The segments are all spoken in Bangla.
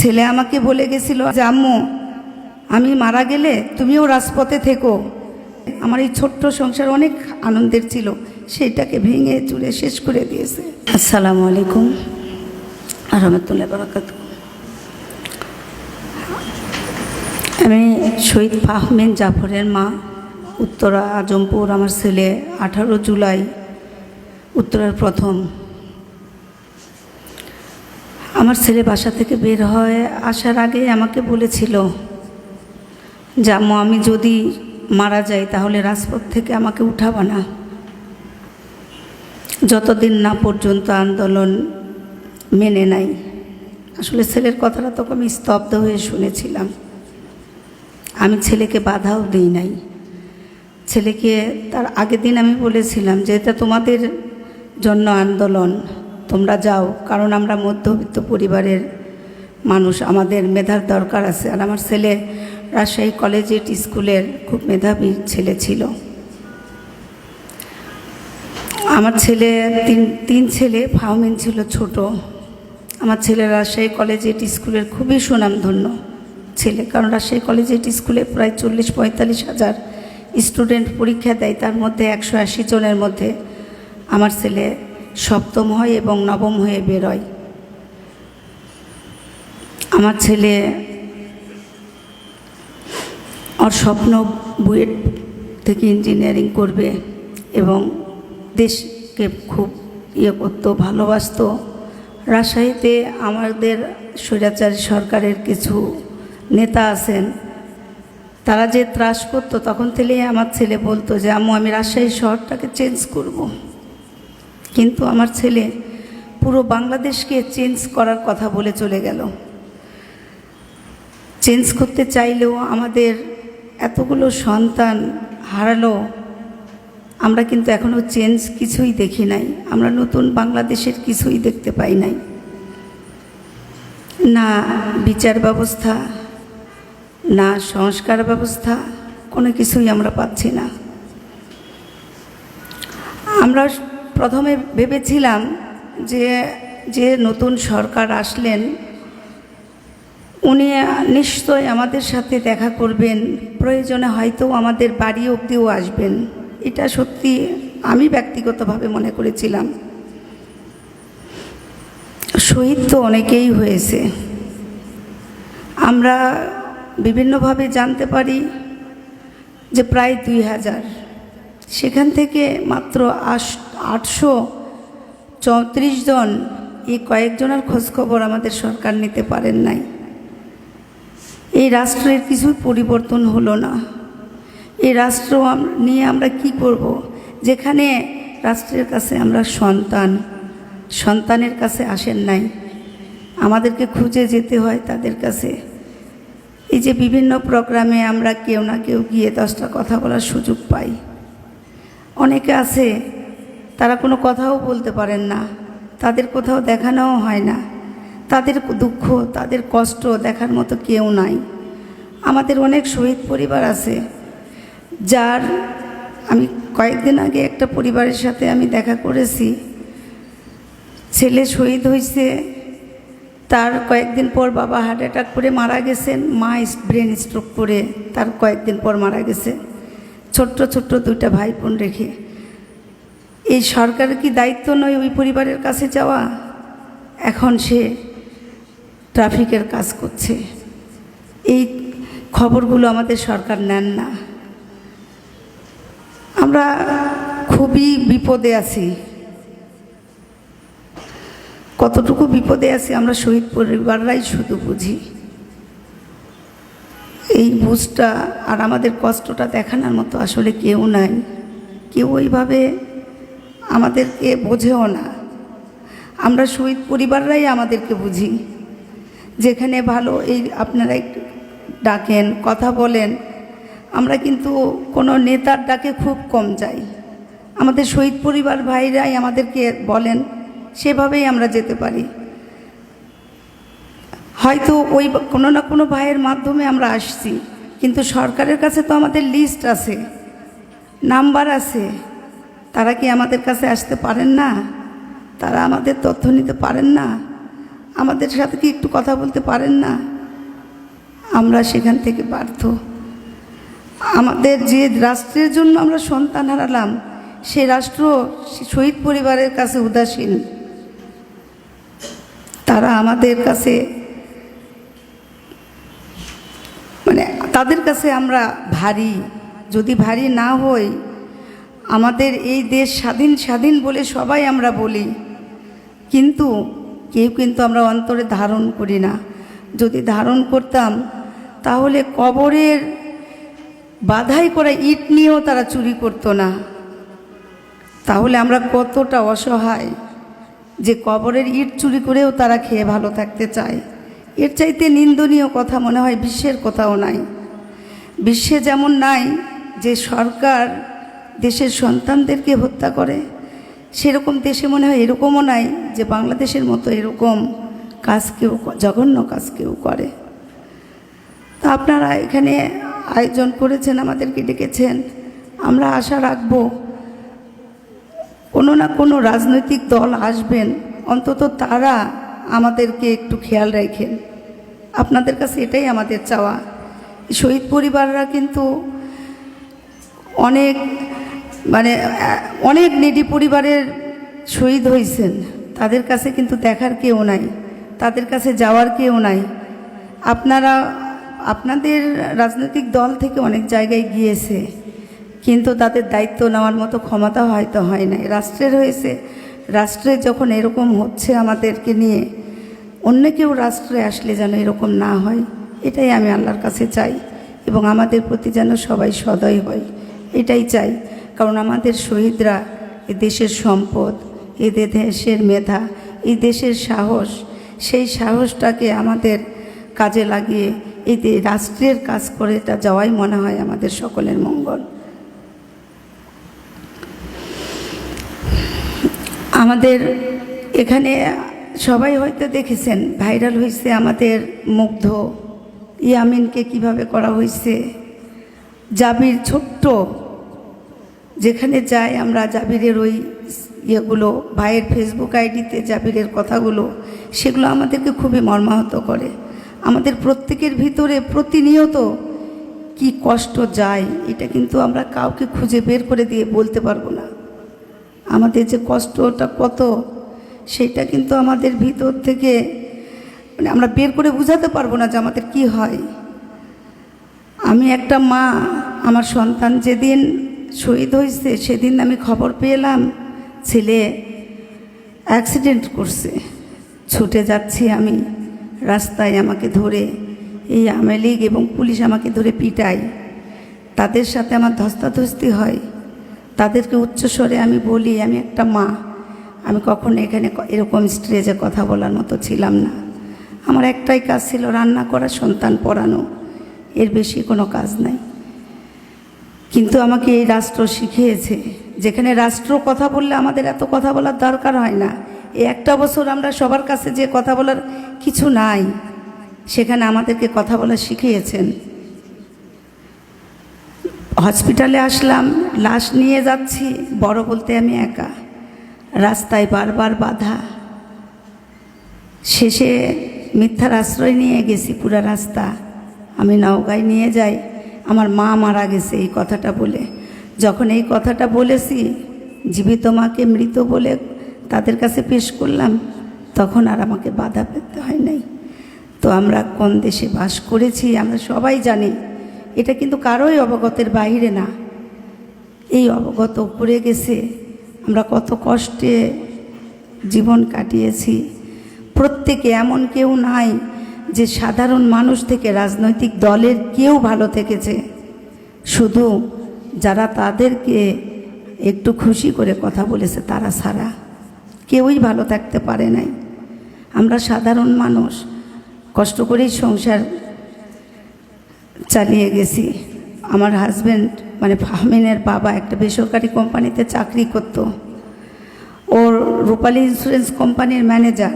ছেলে আমাকে বলে গেছিল, যে আম্মু, আমি মারা গেলে তুমিও রাজপথে থেকো। আমার এই ছোট্ট সংসার অনেক আনন্দের ছিল সেটাকে ভেঙে চুরে শেষ করে দিয়েছে। আসসালামু আলাইকুম। রহমতুল্লাহ বরাকাত। আমি শহীদ ফাহমিন জাফরের মা, উত্তরা আজমপুর। আমার ছেলে আঠারো জুলাই, উত্তরার প্রথম। আমার ছেলে বাসা থেকে বের হয় আসার আগে আমাকে বলেছিল আম্মু আমি যদি মারা যাই তাহলে রাজপথ থেকে আমাকে উঠাবা না। যতদিন না পর্যন্ত আন্দোলন মেনে নাই। আসলে ছেলের কথাটা তখন আমি স্তব্ধ হয়ে শুনেছিলাম। আমি ছেলেকে বাধাও দিই নাই। ছেলেকে তার আগের দিন আমি বলেছিলাম যে, এটা তোমাদের জন্য আন্দোলন। তোমরা যাও, কারণ আমরা মধ্যবিত্ত পরিবারের মানুষ, আমাদের মেধার দরকার আছে। আর আমার ছেলে রাজশাহী কলেজিয়েট স্কুলের খুব মেধাবী ছেলে ছিল। আমার ছেলে, তিন তিন ছেলে ফাউমিন ছিল ছোট। আমার ছেলে রাজশাহী কলেজিয়েট স্কুলের খুবই সুনামধন্য ছেলে, কারণ রাজশাহী কলেজিয়েট স্কুলে প্রায় চল্লিশ, পঁয়তাল্লিশ হাজার স্টুডেন্ট পরীক্ষা দেয়, তার মধ্যে একশো আশি জনের মধ্যে আমার ছেলে সপ্তম হয় এবং নবম হয়ে বেরোয় আমার ছেলে ওর স্বপ্ন বুয়েট থেকে ইঞ্জিনিয়ারিং করবে এবং দেশকে খুব ইয়ে করতো, ভালোবাসতো রাজশাহীতে আমাদের স্বৈরাচারী সরকারের কিছু নেতা আছেন, তারা যে ত্রাস করতো, তখন থেকেই আমার ছেলে বলতো যে আমি রাজশাহী শহরটাকে চেঞ্জ করব। কিন্তু আমার ছেলে পুরো বাংলাদেশকে চেঞ্জ করার কথা বলে চলে গেল। চেঞ্জ করতে চাইলেও আমাদের এতগুলো সন্তান হারালো, আমরা কিন্তু এখনও চেঞ্জ কিছুই দেখি নাই। আমরা নতুন বাংলাদেশের কিছুই দেখতে পাই নাই। না বিচার ব্যবস্থা, না সংস্কার ব্যবস্থা, কোনো কিছুই আমরা পাচ্ছি না। আমরা প্রথমে ভেবেছিলাম যে যে নতুন সরকার আসলেন, উনি নিশ্চয় আমাদের সাথে দেখা করবেন। প্রয়োজনে হয়তো আমাদের বাড়ি অবধিও আসবেন। এটা সত্যি আমি ব্যক্তিগতভাবে মনে করেছিলাম। শহীদ তো অনেকেই হয়েছে। আমরা বিভিন্নভাবে জানতে পারি যে প্রায় দুই হাজার। সেখান থেকে মাত্র আটশো চৌত্রিশ জন এই কয়েকজনের খোঁজখবর আমাদের সরকার নিতে পারেন নাই। এই রাষ্ট্রের কিছুই পরিবর্তন হলো না। এই রাষ্ট্র নিয়ে আমরা কি করব। যেখানে রাষ্ট্রের কাছে আমরা সন্তান, সন্তানের কাছে আসেন নাই। আমাদেরকে খুঁজে যেতে হয় তাদের কাছে। এই যে বিভিন্ন প্রোগ্রামে আমরা কেউ না কেউ গিয়ে দশটা কথা বলার সুযোগ পাই। অনেকে আছে, তারা কোনো কথাও বলতে পারেন না। তাদের কোথাও দেখানোও হয় না। তাদের দুঃখ, তাদের কষ্ট দেখার মতো কেউ নাই। আমাদের অনেক শহীদ পরিবার আছে, যার আমি কয়েকদিন আগে একটা পরিবারের সাথে আমি দেখা করেছি। ছেলে শহীদ হয়েছে, তার কয়েকদিন পর বাবা হার্ট অ্যাটাক করে মারা গেছেন, মা ব্রেন স্ট্রোক করে তার কয়েকদিন পর মারা গেছে। ছোট্ট ছোট্ট দুইটা ভাই বোন রেখে। এই সরকারের কি দায়িত্ব নয় ওই পরিবারের কাছে যাওয়া? এখন সে ট্রাফিকের কাজ করছে। এই খবরগুলো আমাদের সরকার নেন না। আমরা খুবই বিপদে আছি। কতটুকু বিপদে আছি আমরা শহীদ পরিবাররাই শুধু বুঝি। এই বুঝটা আর আমাদের কষ্টটা দেখানোর মতো আসলে কেউ নাই। কেউ ওইভাবে আমাদেরকে বোঝেও না। আমরা শহীদ পরিবাররাই আমাদেরকে বুঝি। যেখানে ভালো, এই আপনারা একটু ডাকেন, কথা বলেন। আমরা কিন্তু কোনো নেতার ডাকে খুব কম যাই। আমাদের শহীদ পরিবার ভাইরাই আমাদেরকে বলেন, সেভাবেই আমরা যেতে পারি। হয়তো ওই কোনো না কোনো ভাইয়ের মাধ্যমে আমরা আসছি। কিন্তু সরকারের কাছে তো আমাদের লিস্ট আছে নাম্বার আছে। তারা কি আমাদের কাছে আসতে পারেন না? তারা আমাদের তথ্য নিতে পারেন না? আমাদের সাথে কি একটু কথা বলতে পারেন না? আমরা সেখান থেকে পার্থ আমাদের যে রাষ্ট্রের জন্য আমরা সন্তান হারালাম, সে রাষ্ট্র শহীদ পরিবারের কাছে উদাসীন। তারা আমাদের কাছে মানে তাদের কাছে আমরা ভারী। যদি ভারী না হই, আমাদের এই দেশ স্বাধীন স্বাধীন বলে সবাই আমরা বলি। কিন্তু কেউ কিন্তু আমরা অন্তরে ধারণ করি না। যদি ধারণ করতাম, তাহলে কবরের বাধাই করা ইট নিয়েও তারা চুরি করতো না। তাহলে আমরা কতটা অসহায় যে কবরের ইট চুরি করেও তারা খেয়ে ভালো থাকতে চায়। এর চাইতে নিন্দনীয় কথা মনে হয়, বিশ্বের কোথাও নাই। বিশ্বে যেমন নাই যে সরকার দেশের সন্তানদেরকে হত্যা করে, সেরকম দেশে মনে হয় এরকমও নাই যে বাংলাদেশের মতো এরকম কাজ কেউ জঘন্য কাজ কেউ করে। তা আপনারা এখানে আয়োজন করেছেন, আমাদেরকে ডেকেছেন। আমরা আশা রাখব কোনো না কোনো রাজনৈতিক দল আসবেন, অন্তত তারা আমাদেরকে একটু খেয়াল রাখেন। আপনাদের কাছে এটাই আমাদের চাওয়া। শহীদ পরিবাররা কিন্তু অনেক মানে অনেক নেডি পরিবারের শহীদ হয়েছেন তাদের কাছে কিন্তু দেখার কেউ নাই। তাদের কাছে যাওয়ার কেউ নাই। আপনারা, আপনাদের রাজনৈতিক দল থেকে অনেক জায়গায় গিয়েছে, কিন্তু তাদের দায়িত্ব নেওয়ার মতো ক্ষমতা হয়তো হয় নাই। রাষ্ট্রের হয়েছে, রাষ্ট্রে যখন এরকম হচ্ছে আমাদেরকে নিয়ে, অন্য কেউ রাষ্ট্রে আসলে যেন এরকম না হয়। এটাই আমি আল্লাহর কাছে চাই এবং আমাদের প্রতি যেন সবাই সদয় হয়। এটাই চাই। কারণ আমাদের শহীদরা এ দেশের সম্পদ, এ দেশের মেধা এই দেশের সাহস, সেই সাহসটাকে আমাদের কাজে লাগিয়ে এই দে- রাষ্ট্রের কাজ করে এটা যাওয়াই মনে হয় আমাদের সকলের মঙ্গল। আমাদের এখানে সবাই হয়তো দেখেছেন, ভাইরাল হয়েছে আমাদের মুগ্ধ ইয়ামিনকে কীভাবে করা হয়েছে? জাবির ছোট্ট, যেখানে যাই আমরা জাবিরের ওই ইয়েগুলো, ভাইয়ের ফেসবুক আইডিতে জাবিরের কথাগুলো, সেগুলো আমাদেরকে খুবই মর্মাহত করে। আমাদের প্রত্যেকের ভিতরে প্রতিনিয়ত কি কষ্ট যায়, এটা কিন্তু আমরা কাউকে খুঁজে বের করে দিয়ে বলতে পারব না। আমাদের যে কষ্টটা কত, সেটা কিন্তু আমাদের ভিতর থেকে মানে আমরা বের করে বোঝাতে পারব না যে আমাদের কি হয়। আমি একটা মা, আমার সন্তান যেদিন শহীদ হয়েছে, সেদিন আমি খবর পেলাম, ছেলে অ্যাক্সিডেন্ট করছে। ছুটে যাচ্ছি আমি রাস্তায় আমাকে ধরে, এই আওয়ামী লীগ এবং পুলিশ আমাকে ধরে পিটায়। তাদের সাথে আমার ধস্তাধস্তি হয়। তাদেরকে উচ্চস্বরে আমি বলি, আমি একটা মা। আমি কখনো এখানে এরকম স্টেজে কথা বলার মতো ছিলাম না। আমার একটাই কাজ ছিল রান্না করা, সন্তান পড়ানো। এর বেশি কোনো কাজ নাই। কিন্তু আমাকে এই রাষ্ট্র শিখিয়েছে। যেখানে রাষ্ট্র কথা বললে আমাদের এত কথা বলার দরকার হয় না। এই একটা বছর আমরা সবার কাছে যে কথা বলার কিছু নাই, সেখানে আমাদেরকে কথা বলা শিখিয়েছেন। হসপিটালে আসলাম, লাশ নিয়ে যাচ্ছি, বড় বলতে আমি একা। রাস্তায় বারবার বাধা। শেষে মিথ্যার আশ্রয় নিয়ে গেছি পুরা রাস্তা। আমি নৌকায় নিয়ে যাই, আমার মা মারা গেছে এই কথাটা বলে। যখন এই কথাটা বলেছি, জীবিত মাকে মৃত বলে তাদের কাছে পেশ করলাম, তখন আর আমাকে বাধা পেতে হয় নাই। তো আমরা কোন দেশে বাস করেছি, আমরা সবাই জানি, এটা কিন্তু কারোই অবগতের বাইরে না। এই অবগত করে গেছে, আমরা কত কষ্টে জীবন কাটিয়েছি। প্রত্যেকে এমন কেউ নাই যে সাধারণ মানুষ থেকে রাজনৈতিক দলের কেউ ভালো থেকেছে। শুধু যারা তাদেরকে একটু খুশি করে কথা বলেছে, তারা সারা কেউই ভালো থাকতে পারে নাই। আমরা সাধারণ মানুষ, কষ্ট করেই সংসার চালিয়ে গেছি। আমার হাজব্যান্ড মানে ফাহমিনের বাবা একটা বেসরকারি কোম্পানিতে চাকরি করত। ওর রূপালী ইন্স্যুরেন্স কোম্পানির ম্যানেজার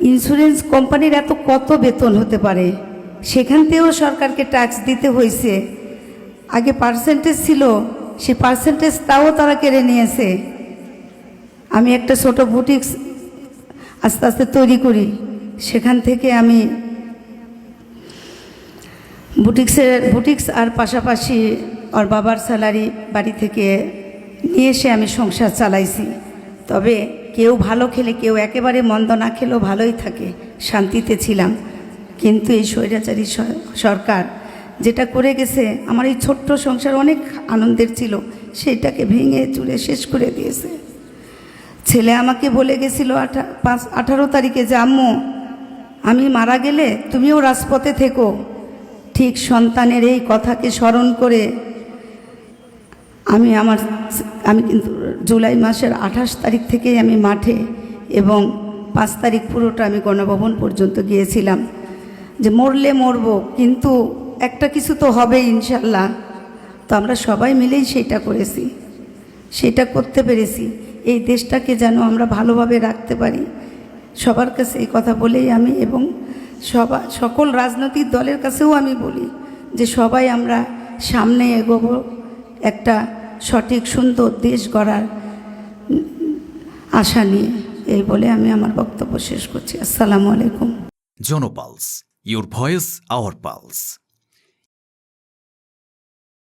ইন্স্যুরেন্স কোম্পানির এত কত বেতন হতে পারে? সেখান থেকেও সরকারকে ট্যাক্স দিতে হয়েছে। আগে পার্সেন্টেজ ছিল, সে পার্সেন্টেজ তাও তারা কেড়ে নিয়েছে। আমি একটা ছোট বুটিক্স আস্তে আস্তে তৈরি করি। সেখান থেকে আমি বুটিক্সের বুটিক্স আর পাশাপাশি ওর বাবার স্যালারি বাড়ি থেকে নিয়ে এসে আমি সংসার চালাইছি। তবে কেউ ভালো খেলে, কেউ একেবারে মন্দ না খেলেও ভালোই থাকে, শান্তিতে ছিলাম। কিন্তু এই স্বৈরাচারী সরকার যেটা করে গেছে, আমার এই ছোট্ট সংসার অনেক আনন্দের ছিল, সেটাকে ভেঙে চুরে শেষ করে দিয়েছে। ছেলে আমাকে বলে গেছিল, আঠা, পাঁচ, আঠারো তারিখে যে, আম্মু, আমি মারা গেলে তুমিও রাজপথে থেকো। ঠিক সন্তানের এই কথাকে স্মরণ করে আমি আমার, আমি কিন্তু জুলাই মাসের আঠাশ তারিখ থেকেই আমি মাঠে এবং পাঁচ তারিখ পুরোটা আমি গণভবন পর্যন্ত গিয়েছিলাম। যে মরলে মরবো, কিন্তু একটা কিছু তো হবে ইনশাল্লাহ। তো আমরা সবাই মিলেই সেটা করেছি। সেটা করতে পেরেছি। এই দেশটাকে যেন আমরা ভালোভাবে রাখতে পারি। সবার কাছে এই কথা বলেই আমি এবং সবা, সকল রাজনৈতিক দলের কাছেও আমি বলি যে সবাই আমরা সামনে এগোবো। একটা সঠিক, সুন্দর দেশ গড়ার আশা নিয়ে। এই বলে আমি আমার বক্তব্য শেষ করছি। আসসালামু আলাইকুম। জনপালস ইউর ভয়েস, আওয়ার পালস।